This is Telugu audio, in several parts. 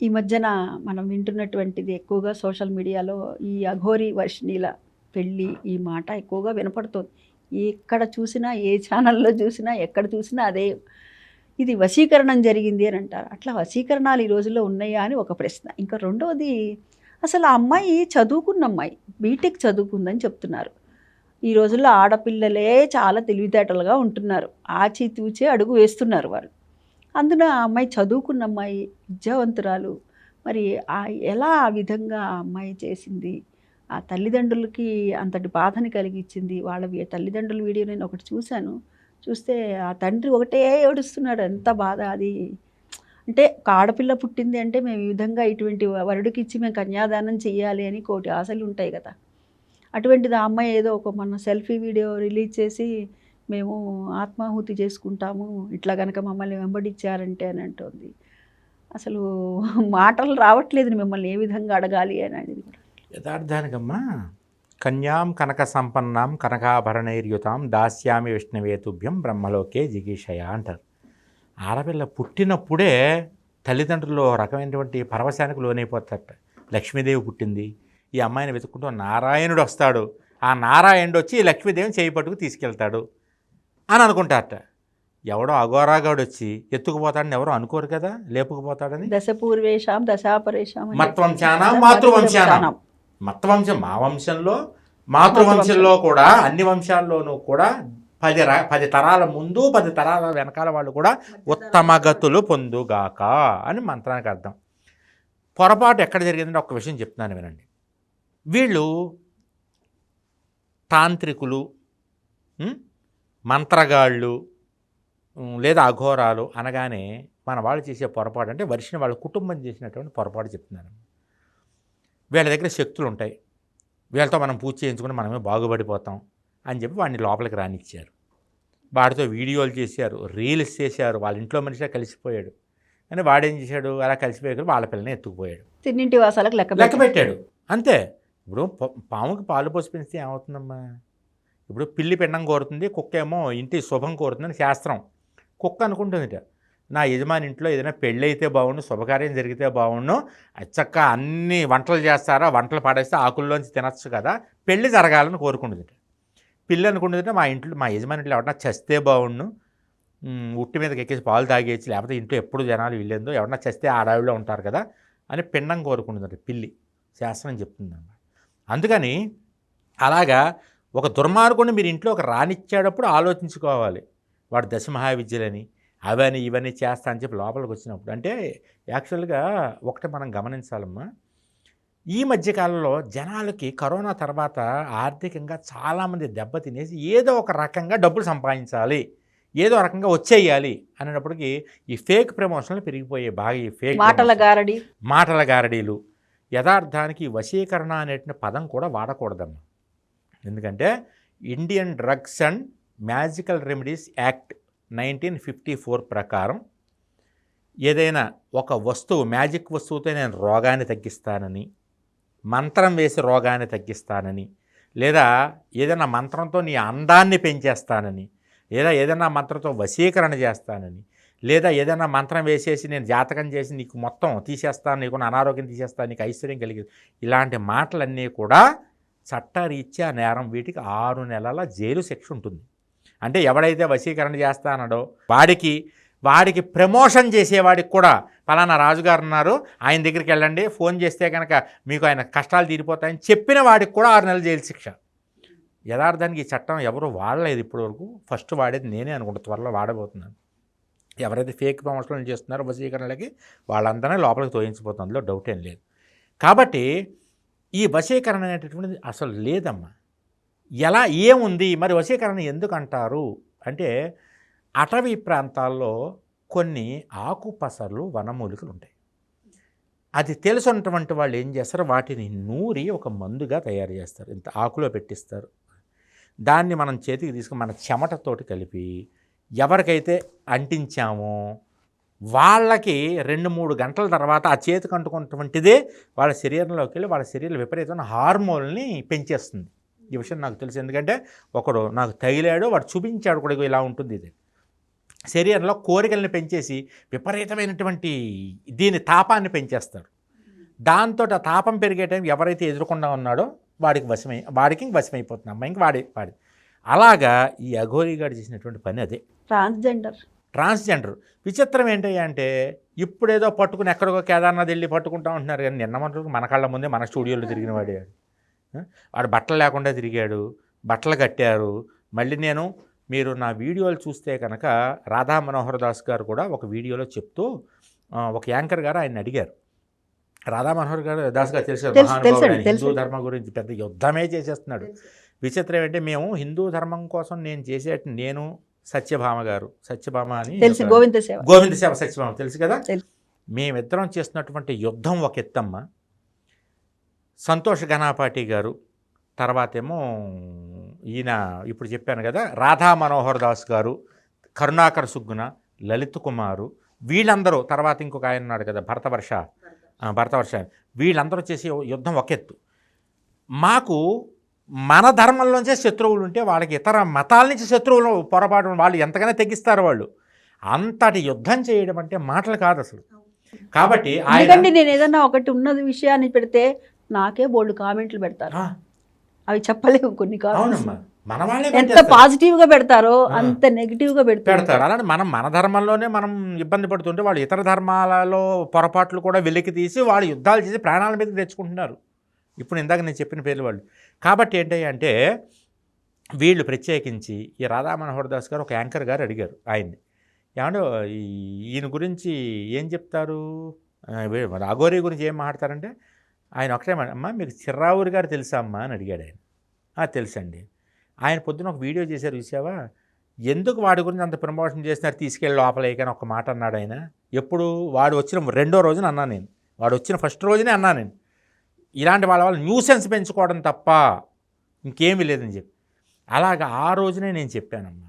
ఈ మధ్యన మనం వింటున్నటువంటిది ఎక్కువగా సోషల్ మీడియాలో ఈ అఘోరి వర్షిణీల పెళ్ళి ఈ మాట ఎక్కువగా వినపడుతుంది. ఎక్కడ చూసినా ఏ ఛానల్లో చూసినా ఎక్కడ చూసినా అదే ఇది వశీకరణం జరిగింది అని అంటారు. అట్లా వశీకరణాలు ఈ రోజుల్లో ఉన్నాయా అని ఒక ప్రశ్న. ఇంకా రెండవది అసలు ఆ అమ్మాయి చదువుకున్న అమ్మాయి బీటెక్ చదువుకుందని చెప్తున్నారు. ఈ రోజుల్లో ఆడపిల్లలే చాలా తెలివితేటలుగా ఉంటున్నారు. ఆచితూచే అడుగు వేస్తున్నారు వాళ్ళు. అందున ఆ అమ్మాయి చదువుకున్న అమ్మాయి విద్యావంతురాలు. మరి ఆ ఎలా ఆ విధంగా ఆ అమ్మాయి చేసింది? ఆ తల్లిదండ్రులకి అంతటి బాధని కలిగించింది వాళ్ళ తల్లిదండ్రుల వీడియో నేను ఒకటి చూశాను. చూస్తే ఆ తండ్రి ఒకటే ఏడుస్తున్నాడు. ఎంత బాధ అది. అంటే ఒక ఆడపిల్ల పుట్టింది అంటే మేము ఈ విధంగా ఇటువంటి వరుడికి ఇచ్చి మేము కన్యాదానం చేయాలి అని కోటి ఆశలు ఉంటాయి కదా. అటువంటిది ఆ అమ్మాయి ఏదో ఒక మన సెల్ఫీ వీడియో రిలీజ్ చేసి మేము ఆత్మాహుతి చేసుకుంటాము ఇట్లా కనుక మమ్మల్ని వెంబడించారంటే అని అంటుంది. అసలు మాటలు రావట్లేదు మిమ్మల్ని ఏ విధంగా అడగాలి అని అనేది యథార్థానికమ్మా కన్యాం కనక సంపన్నాం కనకాభరణైర్యుతాం దాస్యామి విష్ణువేతుభ్యం బ్రహ్మలోకే జిగీషయ అంటారు. ఆడపిల్ల పుట్టినప్పుడే తల్లిదండ్రులు రకమైనటువంటి పరవశానికి లోనైపోతారట. లక్ష్మీదేవి పుట్టింది ఈ అమ్మాయిని వెతుక్కుంటూ నారాయణుడు వస్తాడు. ఆ నారాయణుడు వచ్చి ఈ లక్ష్మీదేవిని చేయి పట్టుకు తీసుకెళ్తాడు. అని అనుకుంటారట. ఎవడో అఘోరాగాడు వచ్చి ఎత్తుకుపోతాడని ఎవరో అనుకోరు కదా లేపుకుపోతాడని? దశ పూర్వేషాం దశాపరేషాం మత్వంశానాం మాతృవంశానాం? మత్వంశం మా వంశంలో మాతృవంశంలో కూడా అన్ని వంశాల్లోనూ కూడా పది పది తరాల ముందు పది తరాల వెనకాల వాళ్ళు కూడా ఉత్తమ గతులు పొందుగాక అని మంత్రానికి అర్థం. పొరపాటు ఎక్కడ జరిగిందంటే ఒక విషయం చెప్తున్నాను వినండి. వీళ్ళు తాంత్రికులు? మంత్రగాళ్ళు లేదా అఘోరాలు అనగానే మన వాళ్ళు చేసే పొరపాటు అంటే వర్షిని వాళ్ళ కుటుంబం చేసినటువంటి పొరపాటు చెప్తున్నాను. వీళ్ళ దగ్గర శక్తులు ఉంటాయి. వీళ్ళతో మనం పూజ చేయించుకుని మనమే బాగుపడిపోతాం అని చెప్పి వాడిని లోపలికి రానిచ్చారు. వాడితో వీడియోలు చేశారు రీల్స్ చేశారు వాళ్ళ ఇంట్లో మనిషిగా కలిసిపోయాడు. కానీ వాడేం చేశాడు? అలా కలిసిపోయాక వాళ్ళ పిల్లని ఎత్తుకుపోయాడు. తిన్నింటి వాసాలకు లెక్క లెక్క పెట్టాడు. అంతే. ఇప్పుడు పాముకి పాలు పోసి పెంచితే ఏమవుతుందమ్మా? ఇప్పుడు పిల్లి పిండం కోరుతుంది కుక్క ఏమో ఇంటి శుభం కోరుతుందని శాస్త్రం. కుక్క అనుకుంటుందిట నా యజమాని ఇంట్లో ఏదైనా పెళ్ళి అయితే బాగుండు శుభకార్యం జరిగితే బాగుండు చక్క అన్ని వంటలు చేస్తారా వంటలు పాడేస్తే ఆకుల్లోంచి తినచ్చు కదా పెళ్ళి జరగాలని కోరుకుంటుందిట. పిల్లి అనుకుంటుందంటే మా ఇంట్లో మా యజమాని ఇంట్లో ఎవరన్నా చస్తే బాగుండు ఉట్టి మీదకి ఎక్కేసి పాలు తాగేయచ్చు లేకపోతే ఇంట్లో ఎప్పుడు జనాలు వెళ్ళేందో ఎవరన్నా చస్తే ఆడావిలో ఉంటారు కదా అని పిండం కోరుకుంటుందట పిల్లి. శాస్త్రం చెప్తుందన్నమాట. అందుకని అలాగా ఒక దుర్మార్గుని మీరు ఇంట్లో ఒక రానిచ్చేటప్పుడు ఆలోచించుకోవాలి. వాడు దశమహావిద్యలని అవని ఇవన్నీ చేస్తా అని చెప్పి లోపలికి వచ్చినప్పుడు. అంటే యాక్చువల్గా ఒకటి మనం గమనించాలమ్మా. ఈ మధ్యకాలంలో జనాలకి కరోనా తర్వాత ఆర్థికంగా చాలామంది దెబ్బతినేసి ఏదో ఒక రకంగా డబ్బులు సంపాదించాలి. ఏదో రకంగా వచ్చేయాలి అనేటప్పటికి ఈ ఫేక్ ప్రమోషన్లు పెరిగిపోయాయి బాగా ఈ ఫేక్ మాటల గారడి. మాటల గారడీలు. యథార్థానికి వశీకరణ అనే పదం కూడా వాడకూడదమ్మా. ఎందుకంటే Indian drugs and magical remedies act nineteen fifty four ప్రకారం ఏదైనా ఒక వస్తువు మ్యాజిక్ వస్తువుతో నేను రోగాన్ని తగ్గిస్తానని మంత్రం వేసి రోగాన్ని తగ్గిస్తానని లేదా ఏదైనా మంత్రంతో నీ అందాన్ని పెంచేస్తానని లేదా ఏదైనా మంత్రంతో వశీకరణ చేస్తానని లేదా ఏదైనా మంత్రం వేసేసి నేను జాతకం చేసి నీకు మొత్తం తీసేస్తాను నీకు అనారోగ్యం తీసేస్తాను నీకు ఐశ్వర్యం కలిగి ఇలాంటి మాటలన్నీ కూడా చట్టరీత్యా నేరం వీటికి ఆరు నెలల జైలు శిక్ష ఉంటుంది. అంటే ఎవడైతే వశీకరణ చేస్తానడో వాడికి వాడికి ప్రమోషన్ చేసేవాడికి కూడా పలానా రాజుగారు ఉన్నారు ఆయన దగ్గరికి వెళ్ళండి ఫోన్ చేస్తే కనుక మీకు ఆయన కష్టాలు తీరిపోతాయని చెప్పిన వాడికి కూడా ఆరు నెలల జైలు శిక్ష. యథార్థానికి ఈ చట్టం ఎవరు వాడలేదు ఇప్పటివరకు. ఫస్ట్ వాడేది నేనే అనుకుంటా త్వరలో వాడబోతున్నాను. ఎవరైతే ఫేక్ ప్రమోషన్లు చేస్తున్నారో వశీకరణలకి వాళ్ళందరినీ లోపలికి తోయించిపోతుంది అందులో డౌట్ ఏం లేదు. కాబట్టి ఈ వశీకరణ అనేటటువంటిది అసలు లేదమ్మా. ఎలా ఏముంది? మరి వశీకరణ ఎందుకు అంటారు అంటే అటవీ ప్రాంతాల్లో కొన్ని ఆకుపసర్లు వనమూలికలు ఉంటాయి. అది తెలుసున్నటువంటి వాళ్ళు ఏం చేస్తారు? వాటిని నూరి ఒక మందుగా తయారు చేస్తారు. ఇంత ఆకులో పెట్టిస్తారు. దాన్ని మనం చేతికి తీసుకుని మన చెమటతోటి కలిపి ఎవరికైతే అంటించామో వాళ్ళకి రెండు మూడు గంటల తర్వాత ఆ చేతికి అంటుకున్నటువంటిదే వాళ్ళ శరీరంలోకి వెళ్ళి వాళ్ళ శరీర విపరీతమైన హార్మోన్ని పెంచేస్తుంది. ఈ విషయం నాకు తెలుసు. ఎందుకంటే ఒకడు నాకు తగిలాడు వాడు చూపించాడు కూడా ఇలా ఉంటుంది ఇది. శరీరంలో కోరికల్ని పెంచేసి విపరీతమైనటువంటి దీని తాపాన్ని పెంచేస్తారు దాంతో ఆ తాపం పెరిగే టైం ఎవరైతే ఎదుర్కొండా ఉన్నాడో వాడికి వశమై వాడికి వశమైపోతుంది. అమ్మాయికి వాడి వాడి. అలాగా ఈ అఘోరి గారు చేసినటువంటి పని అదే. ట్రాన్స్జెండర్. ట్రాన్స్జెండర్. విచిత్రం ఏంటయ్యా అంటే ఇప్పుడేదో పట్టుకుని ఎక్కడికో కేదార్నాథ్ వెళ్ళి పట్టుకుంటా ఉంటున్నారు కానీ నిన్న మనకు మన కళ్ళ ముందే మన స్టూడియోలో తిరిగిన వాడే? వాడు బట్టలు లేకుండా తిరిగాడు బట్టలు కట్టారు. మళ్ళీ నేను మీరు నా వీడియోలు చూస్తే కనుక రాధా మనోహర్ దాస్ గారు కూడా ఒక వీడియోలో చెప్తూ ఒక యాంకర్ గారు ఆయన అడిగారు. రాధా మనోహర్ గారు దాస్ గారు తెలుసు కదా, తెలుసు, మహానుభావుడు తెలుసండి, ఆయన తెలుసు. హిందూ ధర్మం గురించి పెద్ద యుద్ధమే చేసేస్తున్నాడు. విచిత్రం ఏంటంటే మేము హిందూ ధర్మం కోసం నేను చేసే నేను సత్యభామ గారు. సత్యభామ అని తెలిసి గోవింద సేవ. గోవింద సేవ సత్యభామ తెలుసు కదా. మేమిద్దరం చేస్తున్నటువంటి యుద్ధం ఒక ఎత్తమ్మ. సంతోష్ ఘనాపాటి గారు తర్వాత ఏమో ఈయన ఇప్పుడు చెప్పాను కదా రాధా మనోహర్ దాస్ గారు కరుణాకర్ సుగ్గున లలిత్ కుమారు వీళ్ళందరూ తర్వాత ఇంకొక ఆయన ఉన్నాడు కదా భరతవర్ష. భరతవర్ష. వీళ్ళందరూ చేసే యుద్ధం ఒక ఎత్తు. మాకు మన ధర్మంలోంచే శత్రువులు ఉంటే వాళ్ళకి ఇతర మతాల నుంచి శత్రువులు పొరపాటు వాళ్ళు ఎంతగానో తెగిస్తారు వాళ్ళు. అంతటి యుద్ధం చేయడం అంటే మాటలు కాదు అసలు. కాబట్టి ఎందుకంటే నేను ఏదన్నా ఒకటి ఉన్నది విషయాన్ని పెడితే నాకే బోల్డ్ కామెంట్లు పెడతారు. అవి చెప్పలేవు కొన్ని కామెంట్స్. ఎంత పెట్టేస్తారు. పాజిటివ్గా పెడతారో. అంత నెగిటివ్గా పెడతారు పెడతారు. అలానే మనం మన ధర్మంలోనే మనం ఇబ్బంది పడుతుంటే వాళ్ళు ఇతర ధర్మాలలో పొరపాట్లు కూడా వెలికి తీసి వాళ్ళు యుద్ధాలు చేసి ప్రాణాల మీదకి తెచ్చుకుంటున్నారు. ఇప్పుడు ఇందాక నేను చెప్పిన పేర్లు వాళ్ళు. కాబట్టి ఏంటి అంటే వీళ్ళు ప్రత్యేకించి ఈ రాధా మనోహర్ దాస్ గారు ఒక యాంకర్ గారు అడిగారు ఆయన్ని. ఏమంటే ఈ- ఈయన గురించి ఏం చెప్తారు? రాఘోరి గురించి ఏం మాట్లాడతారంటే ఆయన ఒకటే అమ్మా మీకు చిర్రావూరి గారు తెలుసా అమ్మా? అని అడిగాడు ఆయన. తెలుసండి. ఆయన పొద్దున ఒక వీడియో చేశారు చూసావా ఎందుకు వాడి గురించి అంత ప్రమోషన్ చేస్తున్నారు? తీసుకెళ్ళి లోపలేకని ఒక మాట అన్నాడు ఆయన. ఎప్పుడు? వాడు వచ్చిన రెండో రోజున అన్నా నేను. వాడు వచ్చిన ఫస్ట్ రోజునే అన్నా నేను. ఇలాంటి వాళ్ళ వాళ్ళు న్యూసెన్స్ పెంచుకోవడం తప్ప ఇంకేమీ లేదని చెప్పి. అలాగా ఆ రోజునే నేను చెప్పానమ్మా.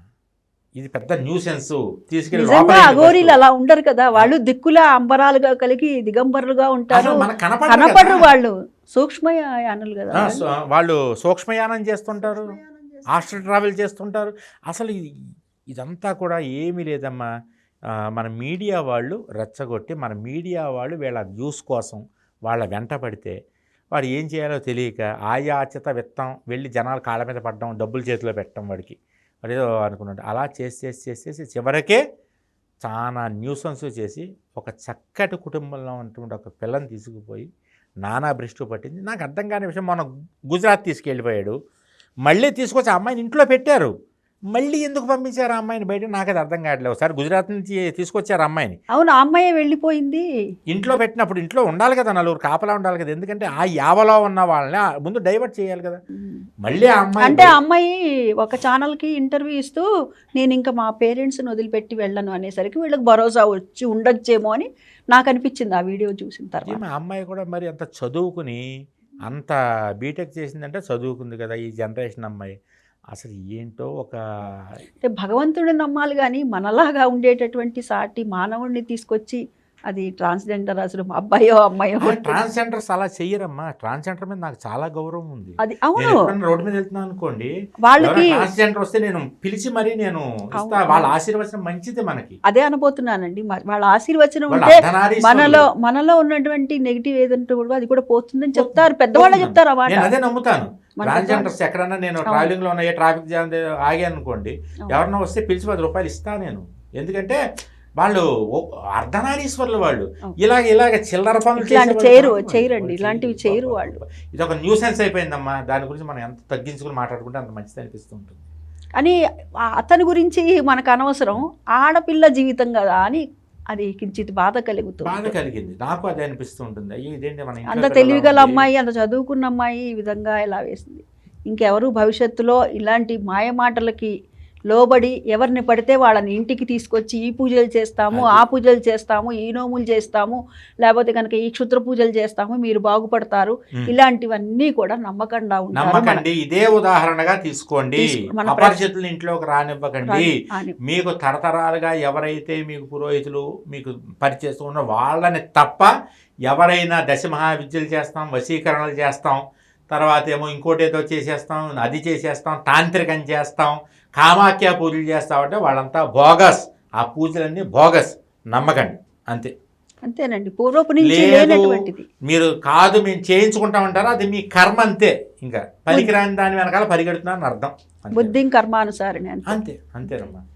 ఇది పెద్ద న్యూసెన్స్ తీసుకెళ్ళి అఘోరీలు. అలా ఉండరు కదా. వాళ్ళు దిక్కుల అంబరాలుగా కలిగి దిగంబరులుగా ఉంటారు. కనపడరు. వాళ్ళు. సూక్ష్మయానులు కదా వాళ్ళు. సూక్ష్మయానం చేస్తుంటారు. హాస్టల్ ట్రావెల్ చేస్తుంటారు. అసలు ఇది ఇదంతా కూడా ఏమీ లేదమ్మా. మన మీడియా వాళ్ళు రెచ్చగొట్టి మన మీడియా వాళ్ళు వీళ్ళ వ్యూస్ కోసం వాళ్ళ వెంట పడితే వాడు ఏం చేయాలో తెలియక ఆయాచిత విత్తం వెళ్ళి జనాలు కాళ్ళ మీద పడడం డబ్బులు చేతిలో పెట్టడం వాడికి. వాడు ఏదో అనుకున్నాడు. అలా చేసి చేసి చేసి చేసి చివరికే చాలా న్యూసెన్స్ చేసి ఒక చక్కటి కుటుంబంలో ఉన్నటువంటి ఒక పిల్లని తీసుకుపోయి నానా భ్రష్టు పట్టింది. నాకు అర్థం కాని విషయం మన గుజరాత్ తీసుకెళ్ళిపోయాడు. మళ్ళీ తీసుకొచ్చి ఆ అమ్మాయిని ఇంట్లో పెట్టారు. మళ్ళీ ఎందుకు పంపించారు ఆ అమ్మాయిని బయట? నాకు అది అర్థం కావట్లేదు. ఒకసారి గుజరాత్ నుంచి తీసుకొచ్చారు ఆ అమ్మాయిని. అవును ఆ అమ్మాయి వెళ్ళిపోయింది. ఇంట్లో పెట్టినప్పుడు ఇంట్లో ఉండాలి కదా నలుగురు కాపలా ఉండాలి కదా. ఎందుకంటే ఆ యావలో ఉన్న వాళ్ళని ఆ ముందు డైవర్ట్ చేయాలి కదా. మళ్ళీ ఆ అమ్మాయి అంటే ఆ అమ్మాయి ఒక ఛానల్కి ఇంటర్వ్యూ ఇస్తూ నేను ఇంకా మా పేరెంట్స్ని వదిలిపెట్టి వెళ్ళను అనేసరికి వీళ్ళకి భరోసా వచ్చి ఉండొచ్చేమో అని నాకు అనిపించింది ఆ వీడియో చూసిన తర్వాత. ఈమె అమ్మాయి కూడా మరి అంత చదువుకుని అంత బీటెక్ చేసిందంటే చదువుకుంది కదా ఈ జనరేషన్ అమ్మాయి. అసలు ఏంటో ఒక అంటే భగవంతుడిని నమ్మాలి కానీ మనలాగా ఉండేటటువంటి సాటి మానవుడిని తీసుకొచ్చి అది ట్రాన్స్జెండర్ అసలు మా అబ్బాయో అమ్మాయో ట్రాన్స్జెండర్స్ అలా చెయ్యరమ్మా. ట్రాన్స్జెండర్ మీద నాకు చాలా గౌరవం ఉంది. అది అవును. రోడ్డు మీద వెళ్తున్నాను అనుకోండి వాళ్ళకి ట్రాన్స్జెండర్ వస్తే నేను పిలిచి మరీ నేను. వాళ్ళ ఆశీర్వచనం మంచిది మనకి. అదే అనబోతున్నానండి. వాళ్ళ ఆశీర్వచనం ఉంటే. మనలో మనలో ఉన్నటువంటి నెగిటివ్ ఏదంటే కూడా అది కూడా పోతుందని చెప్తారు. పెద్దవాళ్ళే. చెప్తారు నేను అదే నమ్ముతాను. ట్రాన్స్జెండర్స్ ఎక్కడన్నా నేను. ట్రావెలింగ్లో ఉన్న ట్రాఫిక్ జామ్ ఆగాను అనుకోండి. ఎవరన్నా వస్తే పిలిచి పది రూపాయలు ఇస్తా నేను. ఎందుకంటే వాళ్ళు అర్ధనారీశ్వరులు వాళ్ళు. ఇలాగ ఇలాగ చిల్లర పనులు చేయరు. చేయరండి. ఇలాంటివి చేయరు. వాళ్ళు. ఇది ఒక న్యూ సెన్స్ అయిపోయిందమ్మా దాని గురించి మనం ఎంత తగ్గించుకుని మాట్లాడుకుంటే అంత మంచిది అనిపిస్తూ ఉంటుంది అని అతని గురించి మనకు అనవసరం ఆడపిల్ల జీవితం కదా అని అది కించిత్ బాధ కలుగుతుంది బాధ కలిగింది నాకు అదే అనిపిస్తూ ఉంటుంది ఇదేంటి మన అంత తెలివిగల ఉంది. అమ్మాయి అంత చదువుకున్న అమ్మాయి ఈ విధంగా ఇలా వేసింది ఇంకెవరు భవిష్యత్తులో ఇలాంటి మాయ మాటలకి లోబడి ఎవరిని పడితే వాళ్ళని ఇంటికి తీసుకొచ్చి ఈ పూజలు చేస్తాము. ఆ పూజలు చేస్తాము ఈ నోములు చేస్తాము లేకపోతే కనుక ఈ క్షుద్ర పూజలు చేస్తాము మీరు బాగుపడతారు. ఇలాంటివన్నీ కూడా మన- నమ్మకండి ఇదే ఉదాహరణగా తీసుకోండి అపరిచితులు ఇంట్లోకి రానివ్వకండి మీకు తరతరాలుగా ఎవరైతే మీకు పురోహితులు మీకు పరిచయం ఉన్న వాళ్ళని తప్ప ఎవరైనా దశ మహావిద్యలు చేస్తాం వశీకరణలు చేస్తాం తర్వాత ఏమో ఇంకోటి ఏదో చేసేస్తాం అది చేసేస్తాం తాంత్రికం చేస్తాం కామాఖ్య పూజలు చేస్తామంటే వాళ్ళంతా బోగస్. ఆ పూజలన్నీ బోగస్ నమ్మకండి అంతే. అంతేనండి. పూర్వపు లేనటువంటిది. మీరు కాదు మేము చేయించుకుంటామంటారా అది మీ కర్మ అంతే ఇంకా. పనికిరాని దాని వెనకాల పరిగెడుతున్నారని అర్థం. బుద్ధిం కర్మానుసారిని అంతే. అంతే అంతేనమ్మా.